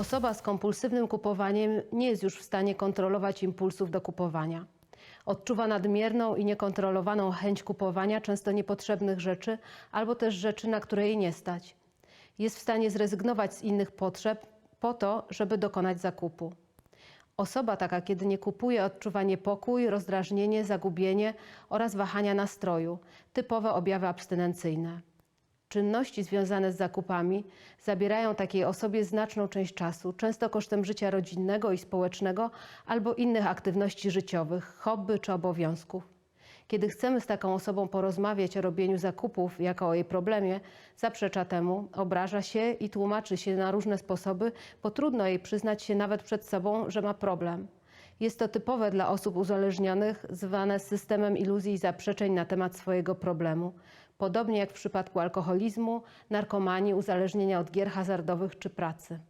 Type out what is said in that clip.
Osoba z kompulsywnym kupowaniem nie jest już w stanie kontrolować impulsów do kupowania. Odczuwa nadmierną i niekontrolowaną chęć kupowania często niepotrzebnych rzeczy albo też rzeczy, na które jej nie stać. Jest w stanie zrezygnować z innych potrzeb po to, żeby dokonać zakupu. Osoba taka, kiedy nie kupuje, odczuwa niepokój, rozdrażnienie, zagubienie oraz wahania nastroju, typowe objawy abstynencyjne. Czynności związane z zakupami zabierają takiej osobie znaczną część czasu, często kosztem życia rodzinnego i społecznego albo innych aktywności życiowych, hobby czy obowiązków. Kiedy chcemy z taką osobą porozmawiać o robieniu zakupów jako o jej problemie, zaprzecza temu, obraża się i tłumaczy się na różne sposoby, bo trudno jej przyznać się nawet przed sobą, że ma problem. Jest to typowe dla osób uzależnionych, zwane systemem iluzji i zaprzeczeń na temat swojego problemu. Podobnie jak w przypadku alkoholizmu, narkomanii, uzależnienia od gier hazardowych czy pracy.